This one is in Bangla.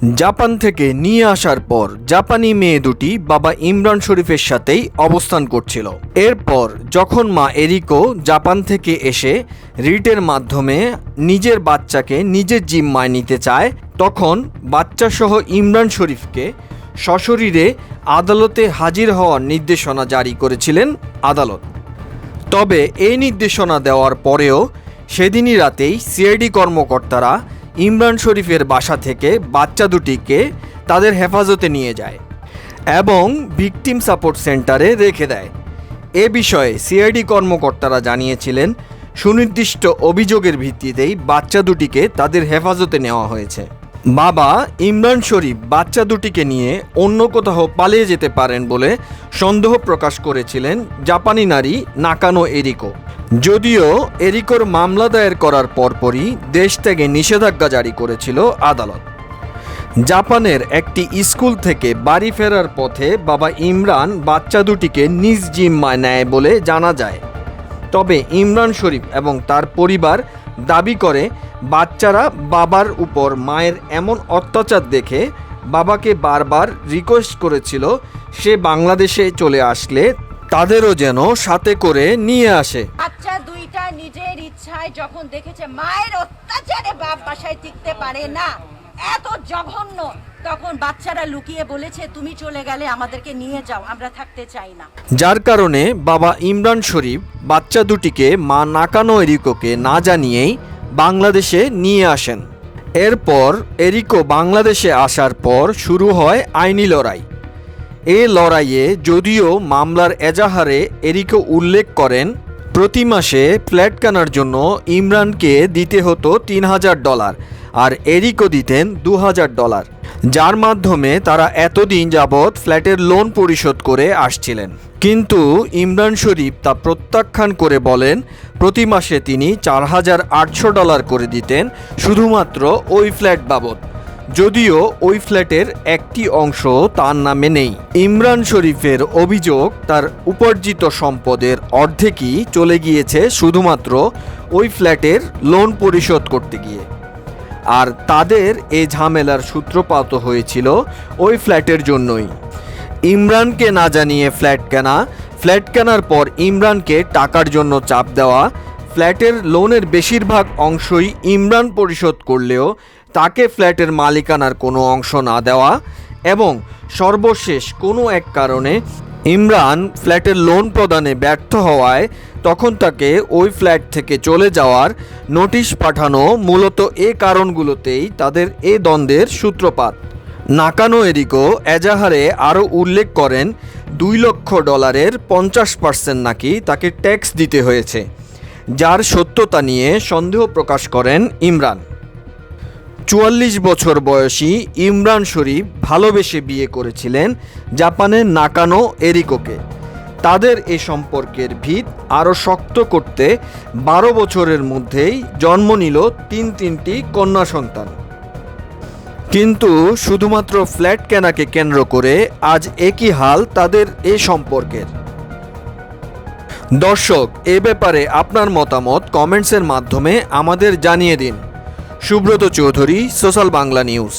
জাপান থেকে নিয়ে আসার পর জাপানি মেয়ে দুটি বাবা ইমরান শরীফের সাথেই অবস্থান করছিল। এরপর যখন মা এরিকো জাপান থেকে এসে রিটের মাধ্যমে নিজের বাচ্চাকে নিজের জিম্মায় নিতে চায়, তখন বাচ্চাসহ ইমরান শরীফকে সশরীরে আদালতে হাজির হওয়ার নির্দেশনা জারি করেছিলেন আদালত। তবে এই নির্দেশনা দেওয়ার পরেও সেদিনই রাতেই সিআইডি কর্মকর্তারা ইমরান শরীফের বাসা থেকে বাচ্চা দুটিকে তাদের হেফাজতে নিয়ে যায় এবং ভিকটিম সাপোর্ট সেন্টারে রেখে দেয়। এ বিষয়ে সিআইডি কর্মকর্তারা জানিয়েছিলেন, সুনির্দিষ্ট অভিযোগের ভিত্তিতেই বাচ্চা দুটিকে তাদের হেফাজতে নেওয়া হয়েছে। বাবা ইমরান শরীফ বাচ্চা দুটিকে নিয়ে অন্য কোথাও পালিয়ে যেতে পারেন বলে সন্দেহ প্রকাশ করেছিলেন জাপানি নারী নাকানো এরিকো। যদিও এরিকোর মামলা দায়ের করার পরপরই দেশ থেকে নিষেধাজ্ঞা জারি করেছিল আদালত। জাপানের একটি স্কুল থেকে বাড়ি ফেরার পথে বাবা ইমরান বাচ্চা দুটিকে নিজ জিম্মায় নেয় বলে জানা যায়। তবে ইমরান শরীফ এবং তার পরিবার দাবি করে, বাচ্চারা বাবার উপর মায়ের এমন অত্যাচার দেখে বাবাকে বারবার রিকোয়েস্ট করেছিল, সে বাংলাদেশে চলে আসলে তাদেরও যেন সাথে করে নিয়ে আসে। বাচ্চা দুইটা নিজের ইচ্ছায় যখন দেখেছে মায়ের অত্যাচারে বাপ বাসায় টিকতে পারে না এত জঘন্য তখন বাচ্চারা লুকিয়ে বলেছে তুমি চলে গেলে আমাদেরকে নিয়ে যাও আমরা থাকতে চাই না। যার কারণে বাবা ইমরান শরীফ বাচ্চা দুটিকে মা নাকানো এরিকোকে না জানিয়েই বাংলাদেশে নিয়ে আসেন। এরপর এরিকো বাংলাদেশে আসার পর শুরু হয় আইনি লড়াই। এ লড়াইয়ে যদিও মামলার এজাহারে এরিকো উল্লেখ করেন, প্রতি মাসে ফ্ল্যাট কেনার জন্য ইমরানকে দিতে হতো তিন হাজার ডলার আর এরিকো দিতেন দু হাজার ডলার, যার মাধ্যমে তারা এতদিন যাবৎ ফ্ল্যাটের লোন পরিশোধ করে আসছিলেন। কিন্তু ইমরান শরীফ তা প্রত্যাখ্যান করে বলেন, প্রতি মাসে তিনি চার হাজার আটশো ডলার করে দিতেন শুধুমাত্র ওই ফ্ল্যাট বাবদ। যদিও ওই ফ্ল্যাটের একটি অংশ তার নামে নেই। ইমরান শরীফের অভিযোগ, তার উপার্জিত সম্পদের অর্ধেকই চলে গিয়েছে শুধুমাত্র ওই ফ্ল্যাটের লোন পরিশোধ করতে গিয়ে। আর তাদের এ ঝামেলার সূত্রপাত হয়েছিল ওই ফ্ল্যাটের জন্যই। ইমরানকে না জানিয়ে ফ্ল্যাট কেনা, ফ্ল্যাট কেনার পর ইমরানকে টাকার জন্য চাপ দেওয়া, ফ্ল্যাটের লোনের বেশিরভাগ অংশই ইমরান পরিশোধ করলেও তাকে ফ্ল্যাটের মালিকানার কোনো অংশ না দেওয়া এবং সর্বশেষ কোনো এক কারণে ইমরান ফ্ল্যাটের লোন প্রদানে ব্যর্থ হওয়ায় তখন তাকে ওই ফ্ল্যাট থেকে চলে যাওয়ার নোটিশ পাঠানো মূলত এ কারণগুলোতেই তাদের এ দ্বন্দ্বের সূত্রপাত। নাকানো এরিকো এজাহারে আরও উল্লেখ করেন, দুই লক্ষ ডলারের পঞ্চাশ পার্সেন্ট নাকি তাকে ট্যাক্স দিতে হয়েছে, যার সত্যতা নিয়ে সন্দেহ প্রকাশ করেন ইমরান। চুয়াল্লিশ বছর বয়সী ইমরান শরীফ ভালোবেসে বিয়ে করেছিলেন জাপানের নাকানো এরিকোকে। তাদের এ সম্পর্কের ভিত আরও শক্ত করতে বারো বছরের মধ্যেই জন্ম নিল তিন তিনটি কন্যা সন্তান। কিন্তু শুধুমাত্র ফ্ল্যাট কেনাকে কেন্দ্র করে আজ একই হাল তাদের এ সম্পর্কের। দর্শক, এ ব্যাপারে আপনার মতামত কমেন্টসের মাধ্যমে আমাদের জানিয়ে দিন। Subrata Chowdhury social Bangla news.